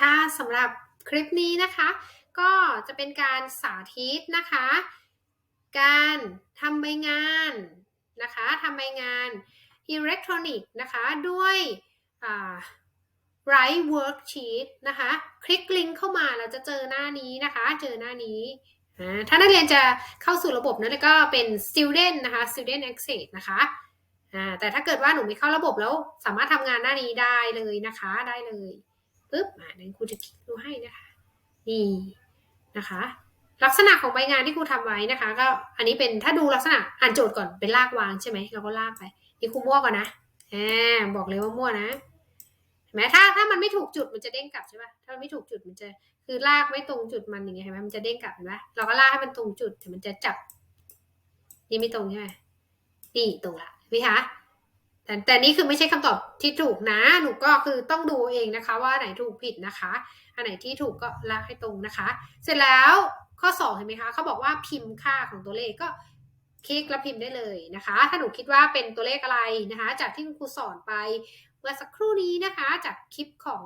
ค่ะสำหรับคลิปนี้นะคะ ก็จะเป็นการสาธิตนะคะ การทำใบงานนะคะทำใบงานอิเล็กทรอนิกส์นะคะ ด้วยไร e worksheet นะคะ คลิกลิงก์เข้ามาเราจะเจอหน้านี้นะคะ เจอหน้านี้ ถ้านักเรียนจะเข้าสู่ระบบนั้นก็เป็น student นะคะ student access นะคะแต่ถ้าเกิดว่าหนูไม่เข้าระบบแล้วสามารถทำงานหน้านี้ได้เลยนะคะ ได้เลย ปึ๊บอ่าเดี๋ยวครูจะคลิกดูให้นะคะ นี่นะคะ ลักษณะของใบงานที่ครูทำไว้นะคะ ก็อันนี้เป็นถ้าดูลักษณะอ่านโจทย์ก่อนเป็นลากวางใช่ไหมเราก็ลากไปนี่ครูมั่วก่อนนะแหมบอกเลยว่ามั่วนะเห็นไหมถ้าถ้ามันไม่ถูกจุดมันจะเด้งกลับใช่ปะถ้ามันไม่ถูกจุดมันจะคือลากไม่ตรงจุดมันอย่างเงี้ยเห็นไหมมันจะเด้งกลับเห็นไหมเราก็ลากให้มันตรงจุดถึงมันจะจับนี่ไม่ตรงใช่ไหมนี่ตรงละพี่คะ แต่แต่นี่คือไม่ใช่คำตอบที่ถูกนะ หนูก็คือต้องดูเองนะคะ ว่าไหนถูกผิดนะคะ อันไหนที่ถูกก็ลากให้ตรงนะคะ เสร็จแล้วข้อ 2 เห็นไหมคะเขาบอกว่าพิมพ์ค่าของตัวเลขก็คลิกแล้วพิมพ์ได้เลยนะคะ ถ้าหนูคิดว่าเป็นตัวเลขอะไรนะคะ จากที่คุณครูสอนไปเมื่อสักครู่นี้นะคะ จากคลิปของ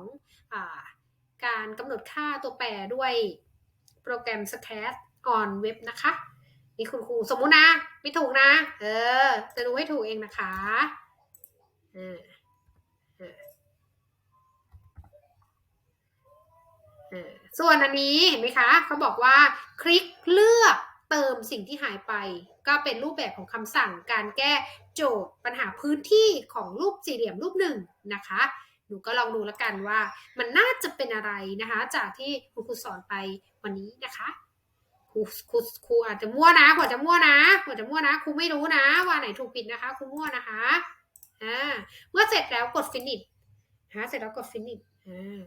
อการกำหนดค่าตัวแปรด้วยโปรแกรม s c a t on Web นะคะนี่คุณครูสมมุตินะ ไม่ถูกนะ เออจะดูให้ถูกเองนะคะ อ่าส่วนอันนี้เห็นไหมคะเขาบอกว่าคลิกเลือกเติมสิ่งที่หายไป ก็เป็นรูปแบบของคำสั่งการแก้โจทย์ปัญหาพื้นที่ของรูปสี่เหลี่ยมรูปหนึ่งนะคะหนูก็ลองดูแล้วกันว่า มันน่าจะเป็นอะไรนะคะ จากที่ครูครูสอนไปวันนี้นะคะครูครูครูอาจจะมั่วนะครูอาจจะมั่วนะครูอาจจะมั่วนะครูไม่รู้นะว่าไหนถูกผิดนะคะครูมั่วนะคะ อ่าเมื่อเสร็จแล้วกด finish นะเสร็จแล้วกด finish อ่า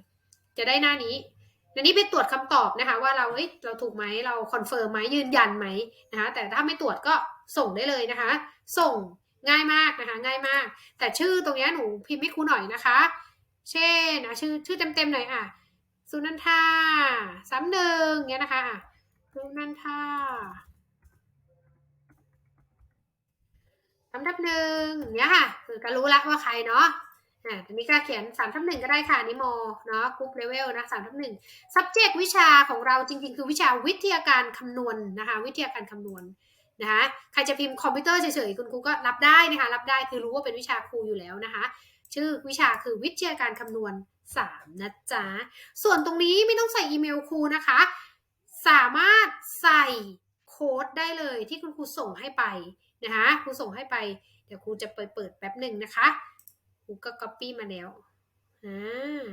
จะได้หน้านี้อันนี้ไปตรวจคำตอบนะคะ ว่าเราเฮ้ยเราถูกไหมเราคอนเฟิร์มไหมยืนยันไหมนะคะแต่ถ้าไม่ตรวจก็ส่งได้เลยนะคะ ส่งง่ายมากนะคะ ง่ายมาก แต่ชื่อตรงนี้หนูพิมพ์ให้ครูหน่อยนะคะ เช่นนะชื่อชื่อเต็มๆหน่อยอะสุนันทาสามหนึ่งเนี้ยนะคะอะสุนันทาสำดับห นึ่งเนี้ยค่ะคือก็รู้ละว่าใครเนาะอ่าทีนี้ก็เขียนสามทับหนึ่งก็ได้ค่ะนิโมเนาะกรุ๊ปเลเวลนะสามทับหนึ่ง subject วิชาของเราจริงๆ คือวิชาวิทยาการคำนวณนะคะ วิทยาการคำนวณนะคะใครจะพิมพ์คอมพิวเตอร์เฉยๆคุณครูก็รับได้นะคะรับได้คือรู้ว่าเป็นวิชาครูอยู่แล้วนะคะ ชื่อวิชาคือวิทยาการคำนวณ 3 นะจ๊ะ ส่วนตรงนี้ไม่ต้องใส่อีเมลครูนะคะ สามารถใส่ โค้ดได้เลยที่คุณครูส่งให้ไปนะคะครูส่งให้ไป เดี๋ยวครูจะเปิดเปิดแป๊บหนึ่งนะคะครูก็ copy มาแล้วอ่า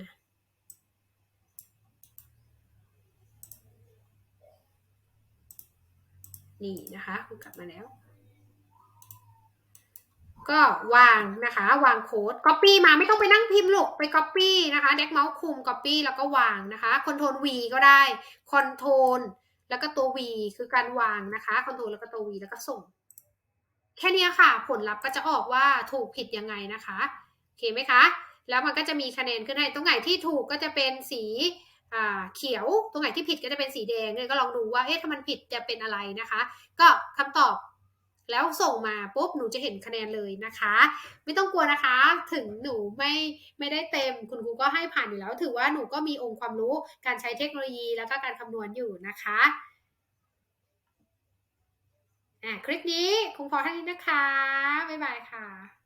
นี่นะคะครูกลับมาแล้ว ก็วางนะคะ วางโค้ด Copy มาไม่ต้องไปนั่งพิมพ์หรอกไป Copy นะคะ เด็กเมาส์คุม Copy แล้วก็วางนะคะ Ctrl V ก็ได้ Ctrl แล้วก็ตัว V คือการวางนะคะคอนโทรลแล้วก็ตัว V แล้วก็ส่ง แค่นี้ค่ะ ผลลัพธ์ก็จะออกว่าถูกผิดยังไงนะคะโอเคไหมคะ แล้วมันก็จะมีคะแนนขึ้นให้ตรงไหนที่ถูกก็จะเป็นสีเขียวตรงไหนที่ผิดก็จะเป็นสีแดงเลยก็ลองดูว่าเอ๊ะถ้ามันผิดจะเป็นอะไรนะคะ ก็คำตอบ แล้วส่งมาปุ๊บหนูจะเห็นคะแนนเลยนะคะ ไม่ต้องกลัวนะคะ ถึงหนูไม่ไม่ได้เต็มคุณครูก็ให้ผ่านอยู่แล้ว ถือว่าหนูก็มีองค์ความรู้การใช้เทคโนโลยีแล้วก็การคำนวณอยู่นะคะอะคลิปนี้คงพอเท่านี้นะคะ บ๊ายบายค่ะ